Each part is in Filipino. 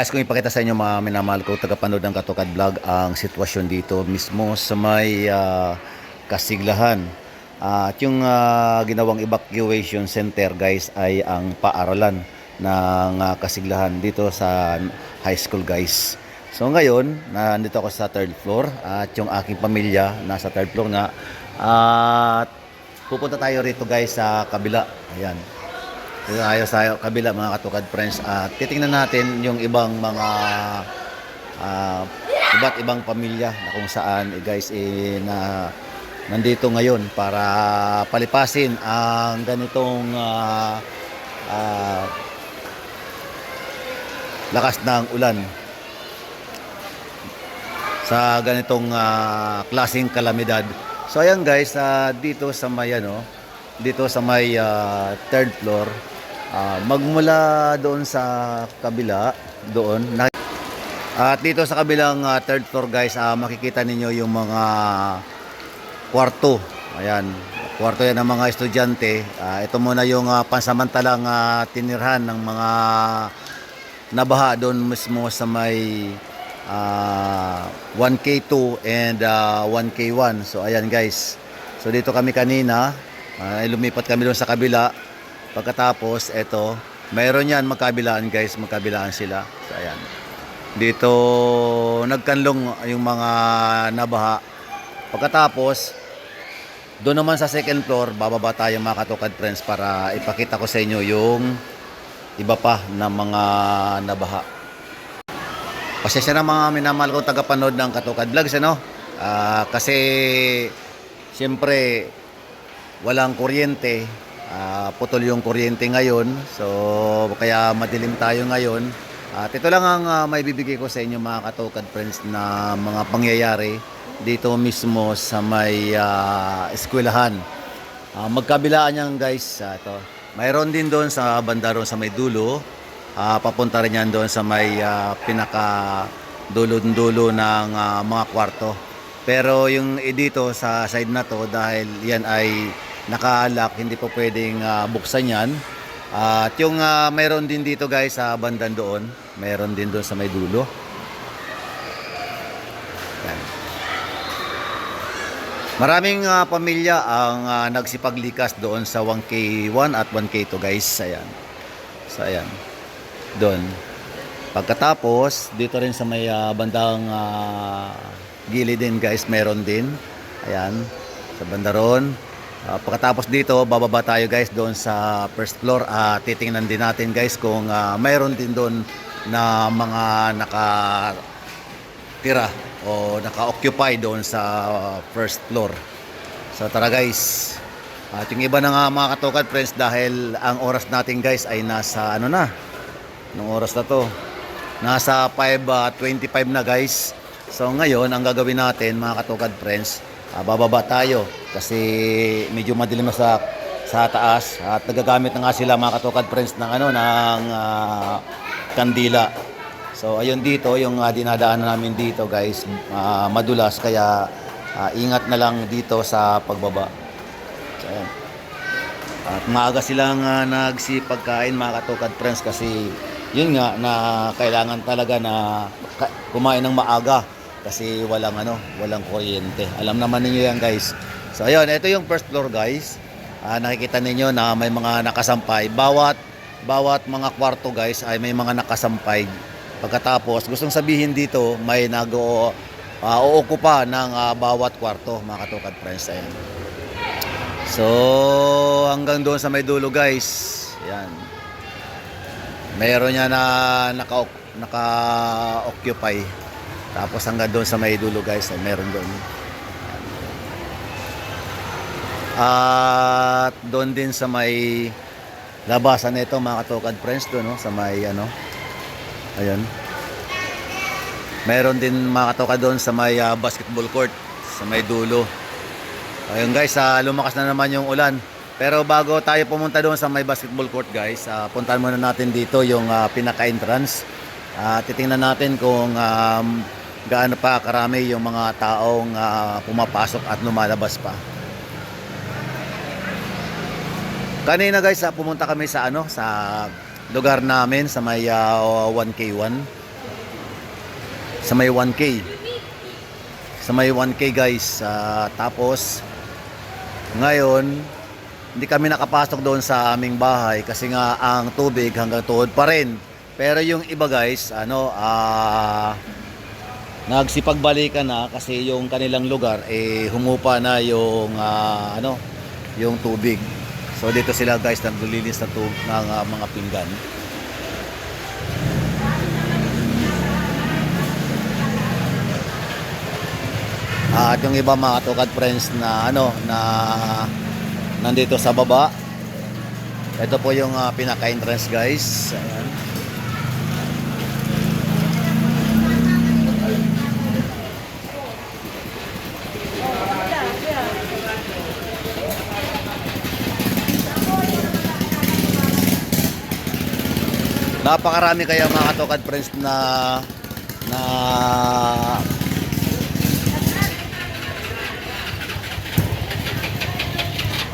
Nais kong ipakita sa inyo mga minamahal ko tagapanood ng Katukad Vlog ang sitwasyon dito mismo sa may ah, kasiglahan. Ah, at yung ah, ginawang evacuation center guys ay ang paaralan ng ah, kasiglahan dito sa high school guys. So ngayon, nandito ako sa third floor at yung aking pamilya nasa third floor nga. At pupunta tayo rito guys sa kabila. Ayan. Dito tayo kabila mga katukad friends at titingnan natin yung ibang mga ah, iba't ibang pamilya na kung saan eh, guys eh, na nandito ngayon para palipasin ang ganitong ah, ah, lakas ng ulan sa ganitong ah, klaseng kalamidad. So ayan guys, ah, dito sa may ano, dito sa may ah, third floor, ah, magmula doon sa kabila, doon. At dito sa kabilang ah, third floor guys, ah, makikita ninyo yung mga kwarto. Ayan, kwarto yan ng mga estudyante. Ah, ito muna yung ah, pansamantalang ah, tinirhan ng mga nabaha doon mismo sa may ah, 1K2 and ah, 1K1. So ayan guys. So dito kami kanina, ah, lumipat kami doon sa kabila. Pagkatapos eto, mayroon yan magkabilaan guys, magkabilaan sila. So ayan. Dito nagkanlong yung mga nabaha. Pagkatapos doon naman sa second floor, bababa tayo mga katukad friends para ipakita ko sa inyo yung iba pa na mga nabaha. Pasensya na mga minamahal kong tagapanood ng Katukad Vlogs, ano? Ah, kasi, siyempre, walang kuryente. Ah, putol yung kuryente ngayon. So, kaya madilim tayo ngayon. At ito lang ang ah, may bibigay ko sa inyo mga Katukad friends na mga pangyayari dito mismo sa may ah, eskwelahan. Ah, magkabilaan yan guys. Ah, ito. Mayroon din doon sa banda roon sa may dulo. Ah, papunta rin yan doon sa may ah, pinaka dulo-dulo ng ah, mga kwarto. Pero yung eh, dito sa side na to dahil yan ay naka-lock, hindi po pwedeng ah, buksan yan. At yung ah, mayroon din dito guys sa bandan doon, mayroon din doon sa may dulo. Yan. Maraming ah, pamilya ang ah, nagsipaglikas doon sa 1K1 at 1K2 guys. Ayan. So ayan. Doon. Pagkatapos, dito rin sa may ah, bandang ah, gilid din guys, meron din. Ayan. Sa banda Ah, pagkatapos dito, bababa tayo guys doon sa first floor. at titingnan din natin guys kung ah, mayroon din doon na mga naka tira o naka-occupy doon sa first floor. So tara guys. At yung iba na nga mga katukad friends dahil ang oras natin guys ay nasa ano na. Nung oras na to. Nasa 5.25 na guys. So ngayon ang gagawin natin mga katukad friends, ah, bababa tayo kasi medyo madilim na sa sa taas at nagagamit na nga sila mga katukad friends ng ano ng ah, kandila. So ayun dito yung uh, dinadaanan namin dito guys, ah, madulas kaya ah, ingat na lang dito sa pagbaba. So, ayan. At maaga silang uh, nagsipagkain mga katukad friends kasi yun nga na kailangan talaga na kumain ng maaga kasi walang ano, walang kuryente. Alam naman ninyo yan guys. So ayun, ito yung first floor guys. Ah, nakikita ninyo na may mga nakasampay. Bawat bawat mga kwarto guys ay may mga nakasampay. Pagkatapos, gustong sabihin dito, may nag uh, uukupa ng ah, bawat kwarto, mga katukad friends. Ayan. So, hanggang doon sa may dulo guys. Ayan. Meron niya na naka, naka-occupy. Tapos hanggang doon sa may dulo guys, ay meron doon. At doon din sa may labasan nito mga katukad friends doon no, sa may ano. Ayun. Meron din mga katukad doon sa may ah, basketball court sa may dulo. Ayun guys, ah, lumakas na naman yung ulan. Pero bago tayo pumunta doon sa may basketball court guys, ah, puntahan muna natin dito yung ah, pinaka-entrance. Ah, titingnan natin kung um, gaano pa karami yung mga taong ah, pumapasok at lumalabas pa. Kanina guys, ah, pumunta kami sa ano sa lugar namin sa may ah, 1K1. sa may 1K. Sa may 1K guys. Ah, tapos ngayon hindi kami nakapasok doon sa aming bahay kasi nga ang tubig hanggang tuhod pa rin. Pero yung iba guys, ano, ah nagsipagbalikan na kasi yung kanilang lugar eh humupa na yung ah, ano, yung tubig. So dito sila guys naglilinis ng tubig ng ah, mga pinggan. Ah, at yung iba mga tukad friends na ano na nandito sa baba. Ito po yung ah, pinaka-entrance guys. Ayan. Napakarami kaya mga katokad friends na na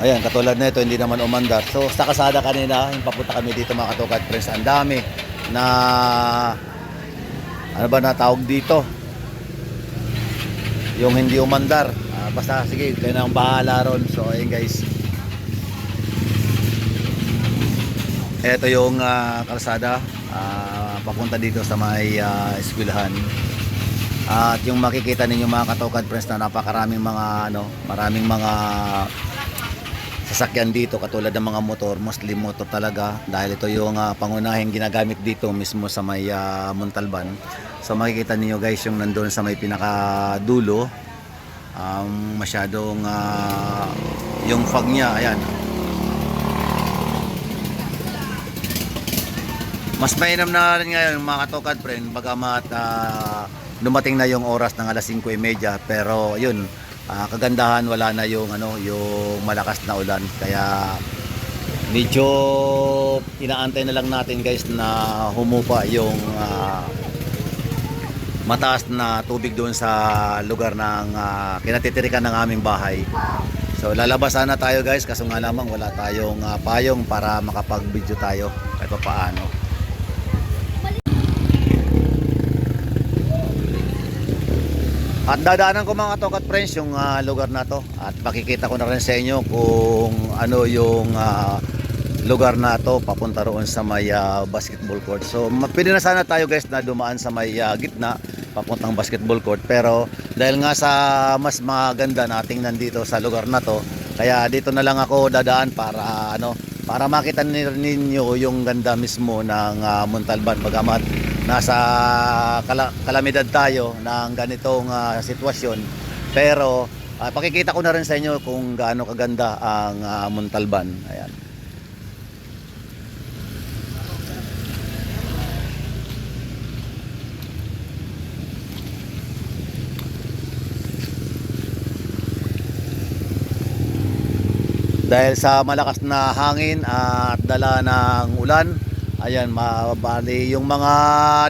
Ayan, katulad nito hindi naman umandar. So sa kasada kanina, yung papunta kami dito mga katokad friends, ang dami na ano ba na tawag dito? Yung hindi umandar. Ah, basta sige, kayo na ang bahala ron. So ayun guys. Ito yung ah, kalsada ah, papunta dito sa may ah, eskwelahan. At yung makikita ninyo mga katokad friends na napakaraming mga ano, maraming mga sasakyan dito katulad ng mga motor, mostly motor talaga dahil ito yung ah, pangunahing ginagamit dito mismo sa may ah, Montalban. So makikita niyo guys yung nandoon sa may pinakadulo um, masyadong ah, yung fog niya, ayan. Mas mainam na rin ngayon mga katokad friend bagamat ah, dumating na yung oras ng alas 5.30 pero yun ah, kagandahan wala na yung ano yung malakas na ulan kaya medyo inaantay na lang natin guys na humupa yung ah, mataas na tubig doon sa lugar ng ah, kinatitirikan ng aming bahay. So lalabas sana tayo guys kaso nga lamang wala tayong ah, payong para makapag-video tayo kahit pa paano. At dadaanan ko mga tokat friends yung ah, lugar na to. At makikita ko na rin sa inyo kung ano yung ah, lugar na to papunta roon sa may ah, basketball court. So pwede na sana tayo guys na dumaan sa may ah, gitna papuntang basketball court. Pero dahil nga sa mas maganda na tingnan dito sa lugar na to kaya dito na lang ako dadaan para ano para makita ni- ninyo yung ganda mismo ng ah, Montalban. Bagamat nasa kala- kalamidad tayo ng ganitong ah, sitwasyon. Pero ah, pakikita ko na rin sa inyo kung gaano kaganda ang ah, Montalban. Ayan. Dahil sa malakas na hangin at dala ng ulan ayan mabali yung mga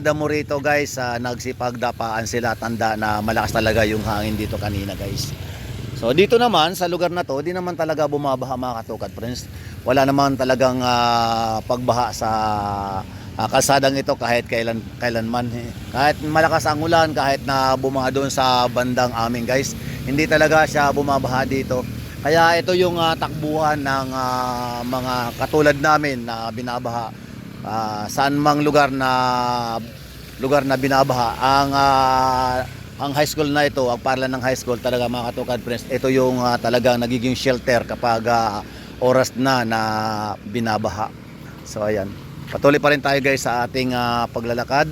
damo rito guys uh, nagsipagdapaan sila tanda na malakas talaga yung hangin dito kanina guys so dito naman sa lugar na to di naman talaga bumabaha mga katukat friends wala naman talagang ah, pagbaha sa ah, kalsadang ito kahit kailan kailanman eh. kahit malakas ang ulan kahit na bumaha doon sa bandang amin guys hindi talaga siya bumabaha dito kaya ito yung ah, takbuhan ng ah, mga katulad namin na binabaha. Ah, saan mang lugar na lugar na binabaha. Ang ah, ang high school na ito, ang parlan ng high school talaga mga katukad friends, ito yung ah, talagang nagiging shelter kapag ah, oras na na binabaha. So ayan. Patuloy pa rin tayo guys sa ating ah, paglalakad.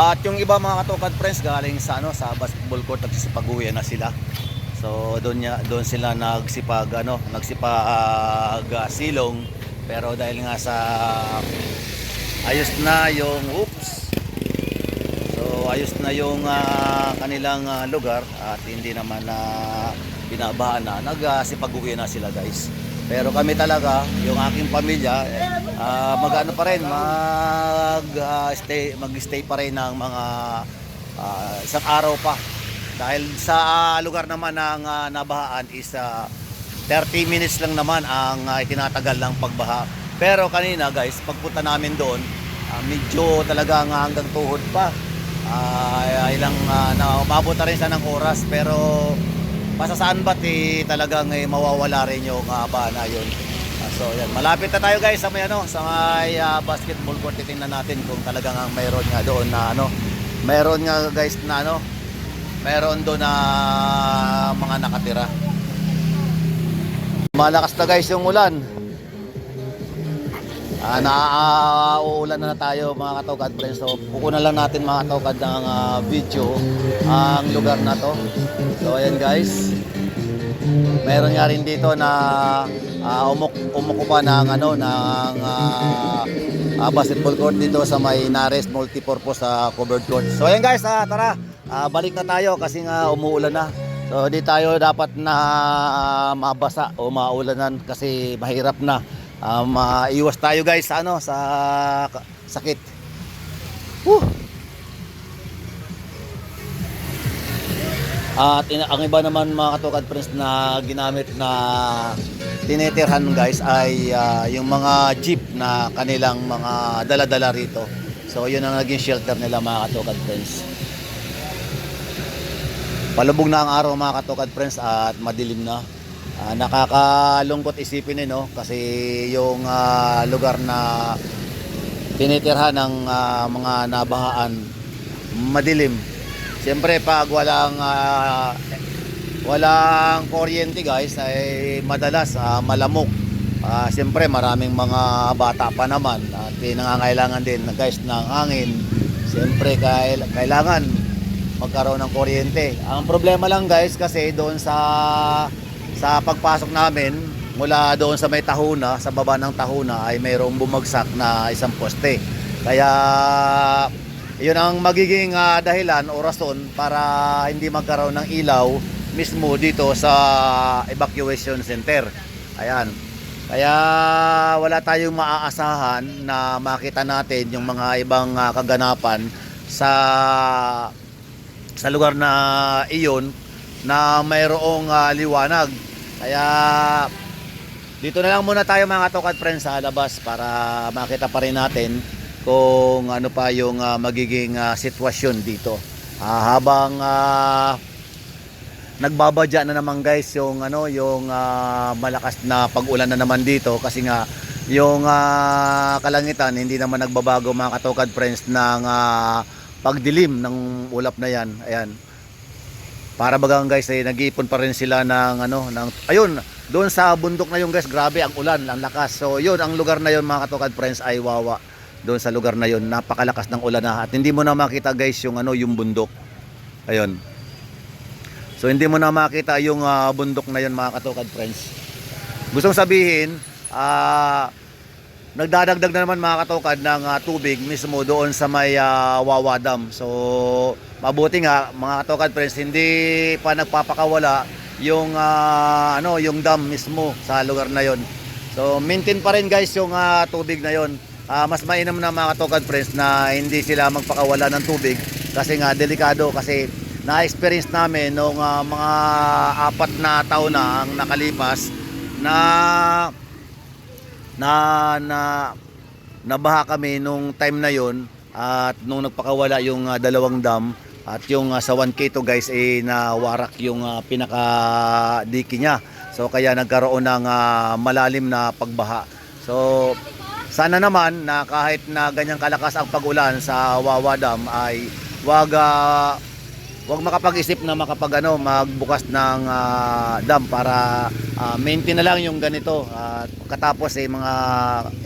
At yung iba mga katokad friends galing sa ano sa basketball court nagsisipag-uwi na sila. So doon niya doon sila nagsipag ano, nagsipag ah, silong pero dahil nga sa ayos na yung oops. So ayos na yung ah, kanilang ah, lugar at hindi naman na binabahan na nagsipag-uwi na sila guys. Pero kami talaga, yung aking pamilya, ah, mag-ano pa rin, mag ah, stay, mag-stay pa rin ng mga ah, isang araw pa. Dahil sa lugar naman ng ah, nabahaan is ah, 30 minutes lang naman ang ah, itinatagal ng pagbaha. Pero kanina guys, pagpunta namin doon, ah, medyo talagang hanggang tuhod pa. Ah, ilang uh, na umabot na rin siya ng oras pero pasasaan ba't eh, talagang eh, mawawala rin yung uh, na yun. Ah, so yan, malapit na tayo guys sa may ano, sa may ah, basketball court. Titingnan natin kung talagang ang mayroon nga doon na ano, mayroon nga guys na ano, mayroon doon na mga nakatira. Malakas na guys yung ulan. Ah, nauulan na, na tayo mga katokad friends. So, kukunan lang natin mga katokad ng ah, video ang lugar na to. So, ayan guys. Meron nga rin dito na uh, umuk umukupa ng ano ng ah, ah, basketball court dito sa may Nares multipurpose sa covered court. So, ayan guys, ah, tara. Ah, balik na tayo kasi nga umuulan na. So, di tayo dapat na ah, mabasa o maulanan kasi mahirap na. Ah, maiwas tayo guys sa ano sa sakit. Whew. At ina- ang iba naman mga katukad friends na ginamit na tinitirhan guys ay ah, yung mga jeep na kanilang mga dala-dala rito. So yun ang naging shelter nila mga katukad friends. Palubog na ang araw mga katukad friends at madilim na. Ah, nakakalungkot isipin eh no kasi yung ah, lugar na tinitirhan ng ah, mga nabahaan madilim. Siyempre pag walang ah, walang kuryente guys ay madalas ah, malamok. Ah, siyempre maraming mga bata pa naman at nangangailangan din guys ng hangin. Siyempre kail- kailangan magkaroon ng kuryente. Ang problema lang guys kasi doon sa sa pagpasok namin mula doon sa may tahuna, sa baba ng tahuna ay mayroong bumagsak na isang poste. Kaya yun ang magiging ah, dahilan o rason para hindi magkaroon ng ilaw mismo dito sa evacuation center. Ayan. Kaya wala tayong maaasahan na makita natin yung mga ibang ah, kaganapan sa sa lugar na iyon na mayroong ah, liwanag. Kaya dito na lang muna tayo mga tokad friends sa labas para makita pa rin natin kung ano pa yung ah, magiging ah, sitwasyon dito. Ah, habang ah, nagbabadya na naman guys yung ano yung ah, malakas na pag-ulan na naman dito kasi nga yung ah, kalangitan hindi naman nagbabago mga katokad friends ng ah, pagdilim ng ulap na yan. Ayan. Para bagang guys ay nag-iipon pa rin sila ng ano ng ayun doon sa bundok na yung guys grabe ang ulan ang lakas. So yun ang lugar na yun mga katokad friends ay wawa. Doon sa lugar na yun napakalakas ng ulan na at hindi mo na makita guys yung ano yung bundok. Ayun. So hindi mo na makita yung ah, bundok na yun mga katokad friends. Gustong sabihin ah nagdadagdag na naman mga katokad ng ah, tubig mismo doon sa may ah, Wawa Dam. So mabuti nga mga katokad friends hindi pa nagpapakawala yung ah, ano yung dam mismo sa lugar na yon. So maintain pa rin guys yung ah, tubig na yon. Ah, mas mainam na mga katokad friends na hindi sila magpakawala ng tubig kasi nga delikado kasi na-experience namin nung ah, mga apat na taon na ang nakalipas na na na nabaha kami nung time na yon at nung nagpakawala yung ah, dalawang dam at yung ah, sa 1K to guys eh nawarak yung ah, pinaka diki niya. So kaya nagkaroon ng ah, malalim na pagbaha. So sana naman na kahit na ganyang kalakas ang pagulan sa Wawa Dam ay wag ah, wag makapag-isip na makapag ano magbukas ng ah, dam para ah, maintain na lang yung ganito. At katapos ay mga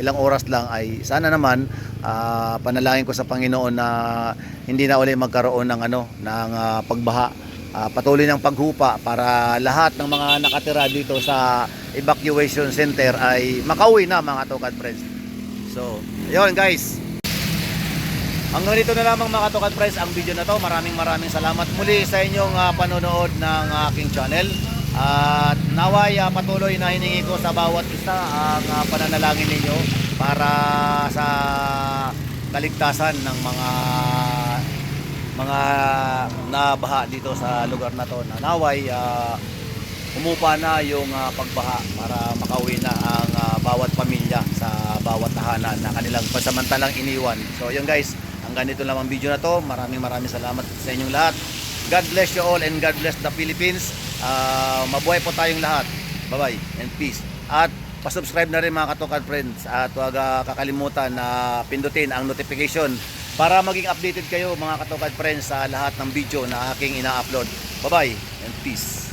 ilang oras lang ay sana naman ah, panalangin ko sa Panginoon na hindi na uli magkaroon ng ano ng ah, pagbaha. Ah, patuloy ng paghupa para lahat ng mga nakatira dito sa evacuation center ay makauwi na mga tokad friends. So ayun guys Hanggang dito na lamang mga katokan friends ang video na to. Maraming maraming salamat muli sa inyong ah, panonood ng aking channel. At naway ah, patuloy na hiningi ko sa bawat isa ang ah, pananalangin ninyo para sa kaligtasan ng mga mga nabaha dito sa lugar na to. Na naway ah, umupa na yung ah, pagbaha para makauwi na ang ah, bawat pamilya sa bawat tahanan na kanilang pasamantalang iniwan. So yun guys, hanggang dito lang ang video na to. Maraming maraming salamat sa inyong lahat. God bless you all and God bless the Philippines. Ah, mabuhay po tayong lahat. Bye-bye and peace. At pasubscribe na rin mga katukad friends at huwag ah, kakalimutan na pindutin ang notification para maging updated kayo mga katukad friends sa lahat ng video na aking ina-upload. Bye-bye and peace.